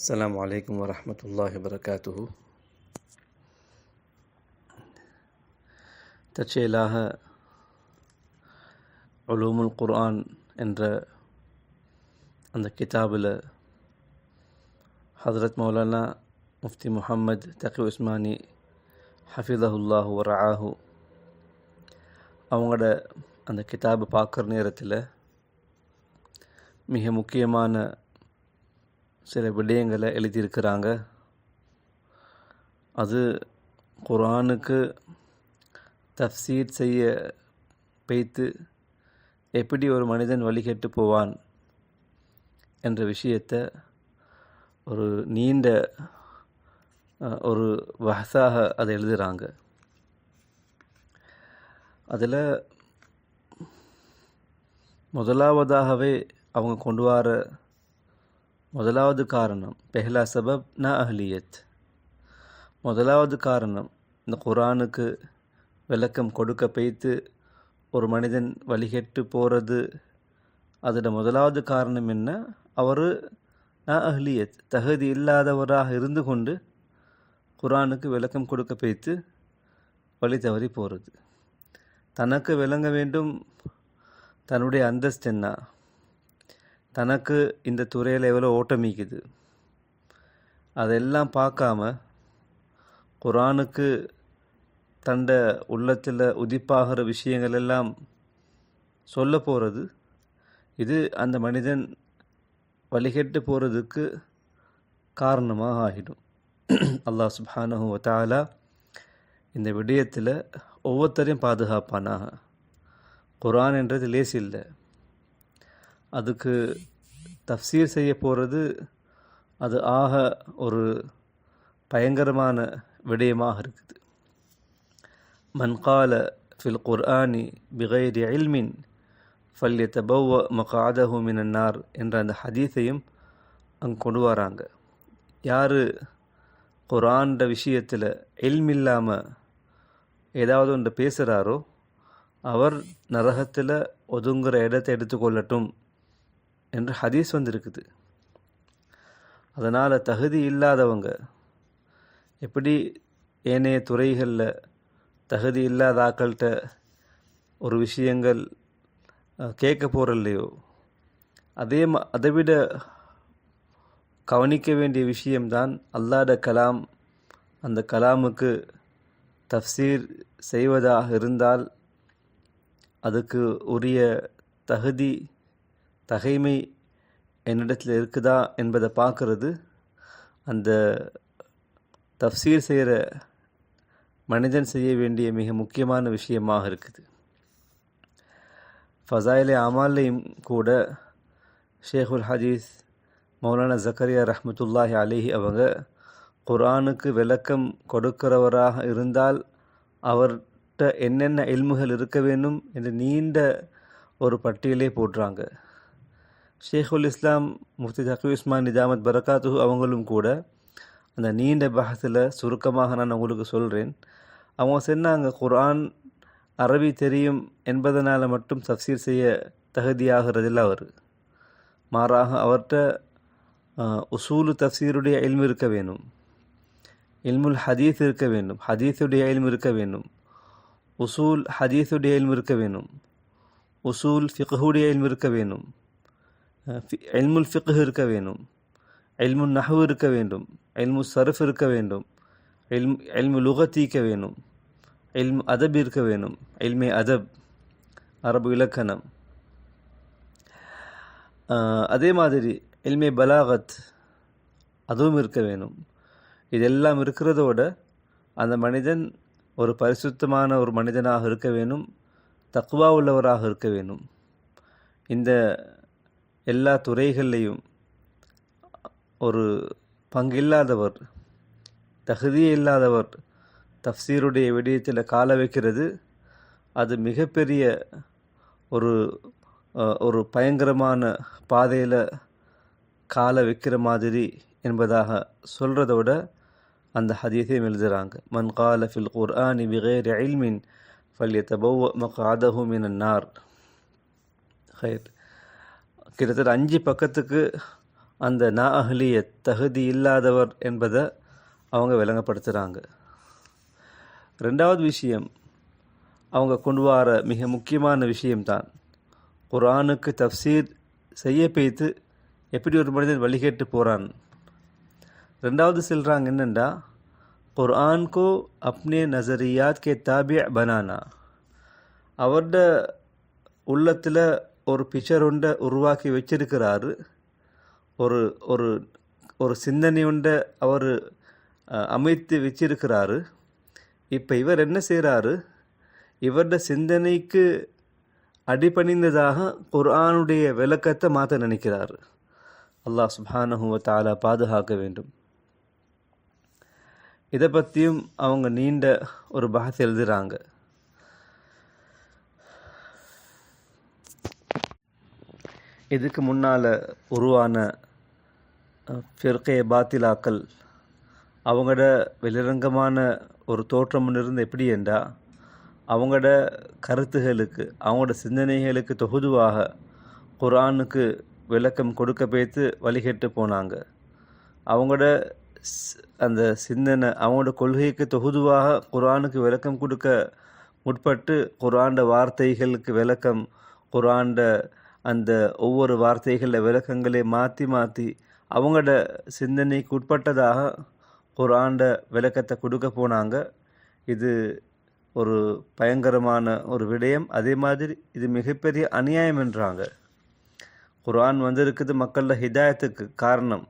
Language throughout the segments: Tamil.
السلام عليكم ورحمة الله وبركاته தற்செயலாக உலூமுல் குர்ஆன் என்ற அந்த கிதாபில் ஹதரத் மௌலானா முஃப்தி முஹம்மத் தகி உஸ்மானி ஹஃபிதஹுல்லாஹு வராஹு அவங்களோட அந்த கிதாபை பார்க்குற நேரத்தில் மிக முக்கியமான சில விடயங்களை எழுதியிருக்கிறாங்க. அது குரானுக்கு தஃசீர் செய்ய வைத்து எப்படி ஒரு மனிதன் வழிகெட்டு போவான் என்ற விஷயத்தை ஒரு நீண்ட ஒரு வசாக அதை எழுதுகிறாங்க அதில் முதலாவதாகவே அவங்க கொண்டு வர முதலாவது காரணம் பெஹ்லா சபப் ந அஹ்லியத். முதலாவது காரணம் இந்த குரானுக்கு விளக்கம் கொடுக்க பெய்த்து ஒரு மனிதன் வழிகெட்டு போகிறது அதோட முதலாவது காரணம் என்ன? அவர் ந அஹ்லியத் தகுதி இல்லாதவராக இருந்து கொண்டு குரானுக்கு விளக்கம் கொடுக்க பெய்த்து வழி தவறி போகிறது தனக்கு விளங்க வேண்டும் தன்னுடைய அந்தஸ்து என்ன? தனக்கு இந்த துறையில் எவ்வளோ ஓட்டமிக்குது? அதெல்லாம் பார்க்காம குரானுக்கு தண்ட உள்ளத்தில் உதிப்பாகிற விஷயங்கள் எல்லாம் சொல்ல போகிறது இது அந்த மனிதன் வழிகெட்டு போகிறதுக்கு காரணமாக ஆகிடும். அல்லாஹ் சுப்ஹானஹு வ இந்த விடயத்தில் ஒவ்வொருத்தரையும் பாதுகாப்பானாக. குரான் என்றது லேஸ் இல்லை அதுக்கு தஃசீர் செய்ய போகிறது அது ஆக ஒரு பயங்கரமான விடயமாக இருக்குது. மன் கால ஃபில் குர்ஆனி பிகைரி இல்மின் ஃபல்யத்தபவ மகாதஹு மினன்னார் என்ற அந்த ஹதீஸையும் அங்கே கொண்டு வராங்க. யார் குர்ஆன்ற விஷயத்தில் இல்மில்லாமல் ஏதாவது ஒன்று பேசுகிறாரோ அவர் நரகத்தில் ஒதுங்குற இடத்தை எடுத்துக்கொள்ளட்டும் என்று ஹதீஸ் வந்திருக்குது. அதனால் தகுதி இல்லாதவங்க எப்படி ஏனைய துறைகளில் தகுதி இல்லாத ஆக்கள்கிட்ட ஒரு விஷயங்கள் கேட்க கேட்க போகிறல்லையோ அதே ம அதை விட கவனிக்க வேண்டிய விஷயம்தான் அல்லாட கலாம். அந்த கலாமுக்கு தஃசீர் செய்வதாக இருந்தால் அதுக்கு உரிய தகுதி தகைமை என்னிடத்தில் இருக்குதா என்பதை பார்க்கறது. அந்த தஃசீர் செய்கிற மனிதன் செய்ய வேண்டிய மிக முக்கியமான விஷயமாக இருக்குது. ஃபசாயிலே அமாலையும் கூட ஷேகுல் ஹதீஸ் மௌலானா ஜக்கரியா ரஹமத்துல்லாஹி அலிஹி அவங்க குர்ஆனுக்கு விளக்கம் கொடுக்கிறவராக இருந்தால் அவர்கிட்ட என்னென்ன எல்முகள் இருக்க வேண்டும் என்று நீண்ட ஒரு பட்டியலே போடுறாங்க. ஷேகுல் இஸ்லாம் முஃப்தி தக்வி உஸ்மான் நிஜாமத் பரகாத்து அவங்களும் கூட அந்த நீண்ட பஹத்தில் சுருக்கமாக நான் உங்களுக்கு சொல்கிறேன் அவங்க சொன்னாங்க குர்ஆன் அரபி தெரியும் என்பதனால் மட்டும் தப்சீர் செய்ய தகுதியாகிறதில்ல அவர் மாறாக அவர்கிட்ட உசூலு தப்சீருடைய இல்மு இருக்க வேணும் இல்முல் ஹதீஸ் இருக்க வேண்டும். ஹதீஸுடைய இல்மு இருக்க வேண்டும். உசூல் ஹதீஸுடைய இல்மு இருக்க வேணும் உசூல் ஃபிகஹுடைய இல்மு இருக்க வேணும் எல்முல் ஃபி- ஃபிக்ஹ் இருக்க வேணும் இல்முல் நஹ்வு இருக்க வேண்டும். எல்மு சர்ஃப் இருக்க வேண்டும். இல்ம் எல்மு லுகத்தீக்க வேணும் இல்மு அதப் இருக்க வேணும் எல்மே அதப் அரபு இலக்கணம். அதே மாதிரி எல்மே பலாகத் அதுவும் இருக்க வேணும் இதெல்லாம் இருக்கிறதோட அந்த மனிதன் ஒரு பரிசுத்தமான ஒரு மனிதனாக இருக்க வேணும் தக்குவா உள்ளவராக இருக்க வேணும் இந்த எல்லா துறைகள்லையும் ஒரு பங்கில்லாதவர் தகுதியே இல்லாதவர் தஃசீருடைய விடயத்தில் கால வைக்கிறது அது மிகப்பெரிய ஒரு ஒரு பயங்கரமான பாதையில் கால வைக்கிற மாதிரி என்பதாக சொல்கிறத விட அந்த ஹதீஸையும் எழுதுகிறாங்க மன் கால ஃபில் குர்ஆனி பிகைர் இல்மின் ஃபல்யத்தபவ மகாதஹு மினன் நார். ஹைர். கிட்டத்தட்ட அஞ்சு பக்கத்துக்கு அந்த நா அஹ்லிய தகுதி இல்லாதவர் என்பதை அவங்க விளங்கப்படுத்துகிறாங்க ரெண்டாவது விஷயம் அவங்க கொண்டு வர மிக முக்கியமான விஷயம்தான் குரானுக்கு தஃசீர் செய்ய பேத்து எப்படி ஒரு மனிதன் வழிகேட்டு போகிறான் ரெண்டாவது சொல்கிறாங்க என்னென்னா குர்ஆன் கோ அப்னே நசரியாத் கே தாபிய பனானா அவரோட உள்ளத்தில் ஒரு பிக்சர் ஒன்றை உருவாக்கி வச்சிருக்கிறாரு. ஒரு ஒரு ஒரு சிந்தனை ஒன்றை அவர் அமைத்து வச்சிருக்கிறாரு. இப்போ இவர் என்ன செய்கிறாரு இவரோட சிந்தனைக்கு அடிபணிந்ததாக குர்ஆனுடைய விளக்கத்தை மாற்ற நினைக்கிறார். அல்லாஹ் சுபானஹுவ தாலா பாதுகாக்க வேண்டும். இதை பற்றியும் அவங்க நீண்ட ஒரு பாகத்தை எழுதுகிறாங்க இதுக்கு முன்னால் உருவான ஃபிர்கே பாத்திலாக்கள் அவங்களோட வெளிரங்கமான ஒரு தோற்றம் இருந்து எப்படி என்றால் அவங்களோட கருத்துகளுக்கு அவங்களோட சிந்தனைகளுக்கு தொகுதுவாக குரானுக்கு விளக்கம் கொடுக்க பேத்து வழிகட்டு போனாங்க. அவங்களோட அந்த சிந்தனை அவங்களோட கொள்கைக்கு தொகுதுவாக குரானுக்கு விளக்கம் கொடுக்க முற்பட்டு குரான்ட வார்த்தைகளுக்கு விளக்கம் குரான்ட அந்த ஒவ்வொரு வார்த்தைகளில் விளக்கங்களை மாற்றி மாற்றி அவங்களோட சிந்தனைக்கு உட்பட்டதாக குரான்ட விளக்கத்தை கொடுக்க போனாங்க. இது ஒரு பயங்கரமான ஒரு விடயம். அதே மாதிரி இது மிகப்பெரிய அநியாயம் என்றாங்க. குரான் வந்திருக்குது மக்களில் ஹிதாயத்துக்கு காரணம்.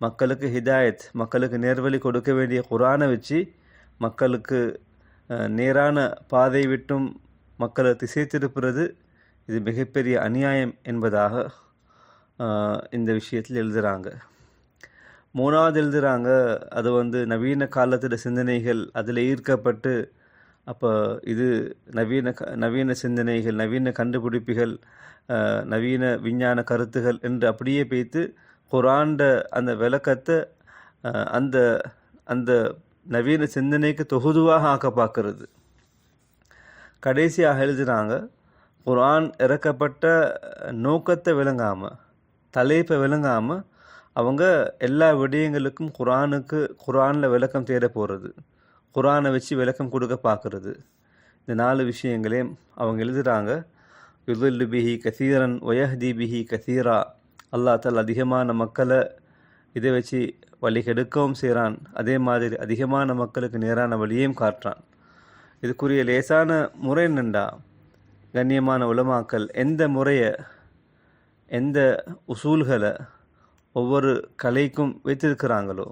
மக்களுக்கு ஹிதாயத் மக்களுக்கு நேர்வழி கொடுக்க வேண்டிய குரானை வச்சு மக்களுக்கு நேரான பாதை விட்டும் மக்களை திசை திருப்புறது இது மிகப்பெரிய அநியாயம் என்பதாக இந்த விஷயத்தில் எழுதுகிறாங்க மூணாவது எழுதுகிறாங்க அது வந்து நவீன காலத்தில் சிந்தனைகள் அதில் ஈர்க்கப்பட்டு அப்போ இது நவீன க நவீன சிந்தனைகள் நவீன கண்டுபிடிப்புகள் நவீன விஞ்ஞான கருத்துகள் என்று அப்படியே பேத்து குரான்ட அந்த விளக்கத்தை அந்த அந்த நவீன சிந்தனைக்கு தொகுதுவாக ஆக்க பார்க்கறது. கடைசியாக எழுதுகிறாங்க குரான் இறக்கப்பட்ட நோக்கத்தை விளங்காமல் தலைப்பை விளங்காமல் அவங்க எல்லா விடயங்களுக்கும் குரானுக்கு குரானில் விளக்கம் தேட போகிறது குரானை வச்சு விளக்கம் கொடுக்க பார்க்குறது இந்த நாலு விஷயங்களையும் அவங்க எழுதுகிறாங்க யுதுல்லு பிஹி கசீரன் ஒயஹ்தி பிஹி கசீரா. அல்லா தால் அதிகமான மக்களை இதை வச்சு வழி கெடுக்கவும் செய்கிறான் அதே மாதிரி அதிகமான மக்களுக்கு நேரான வழியையும் காட்டுறான். இதுக்குரிய லேசான முறை என்னண்டா? கண்ணியமான உலமாக்கல் எந்த முறையை எந்த உசூல்களை ஒவ்வொரு கலைக்கும் வைத்திருக்கிறாங்களோ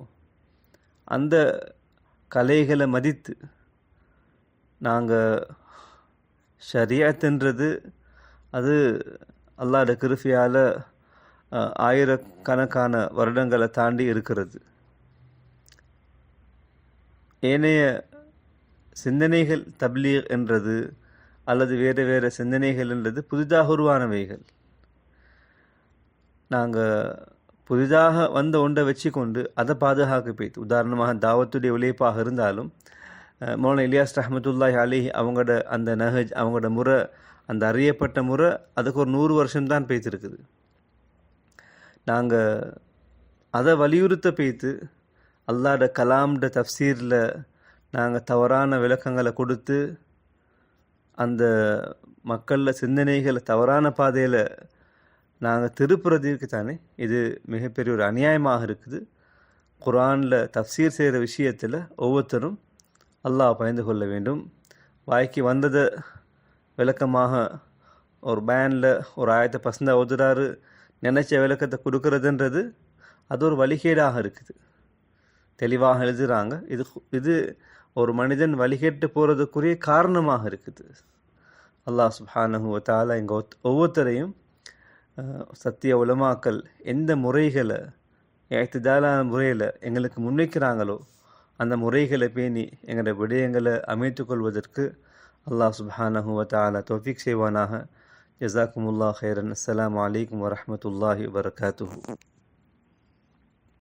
அந்த கலைகளை மதித்து நாங்கள் ஷரியத்துன்றது அது அல்லாட கிருஃபியால் ஆயிரக்கணக்கான வருடங்களை தாண்டி இருக்கிறது. ஏனைய சிந்தனைகள் தப்லீக் என்றது அல்லது வேறு வேறு சிந்தனைகள் என்றது புதிதாக உருவானவைகள். நாங்கள் புதிதாக வந்த ஒன்றை வச்சுக்கொண்டு அதை பாதுகாக்க போய்த்து உதாரணமாக தாவத்துடைய உழைப்பாக இருந்தாலும் மௌன இலியாஸ் ரஹமத்துல்லாஹி அலி அவங்களோட அந்த நஹஜ் அவங்களோட முறை அந்த அறியப்பட்ட முறை அதுக்கு ஒரு நூறு வருஷம்தான் பேய்த்திருக்குது. நாங்கள் அதை வலியுறுத்த பேய்த்து அல்லாட கலாம்ட தஃசீரில் நாங்கள் தவறான விளக்கங்களை கொடுத்து அந்த மக்களில் சிந்தனைகளை தவறான பாதையில் நாங்கள் திருப்புறதுக்கு தானே இது மிகப்பெரிய ஒரு அநியாயமாக இருக்குது. குரானில் தஃசீர் செய்கிற விஷயத்தில் ஒவ்வொருத்தரும் அல்லாஹ் பயந்து கொள்ள வேண்டும். வாய்க்கு வந்ததை விளக்கமாக ஒரு பேனில் ஒரு ஆயத்தை பசந்தாக ஓதுறாரு நினச்ச விளக்கத்தை கொடுக்கறதுன்றது அது ஒரு வழிகேடாக இருக்குது. தெளிவாக எழுதுகிறாங்க இது இது ஒரு மனிதன் வழிகேட்டு போகிறதுக்குரிய காரணமாக இருக்குது. அல்லாஹ் சுஹானஹு தாலா இங்கே ஒவ்வொருத்தரையும் சத்திய உலமாக்கல் எந்த முறைகளை ஏத்துதாலான முறையில் எங்களுக்கு முன்வைக்கிறாங்களோ அந்த முறைகளை பேணி எங்களோட விடயங்களை அமைத்து கொள்வதற்கு அல்லாஹ் சுப்ஹானஹு தோஃபிக் செய்வானாக. ஜசாக்குமுல்லா ஹேரன் அஸ்லாம் வலைக்கம் வரமத்துல்லாஹி வரகாத்து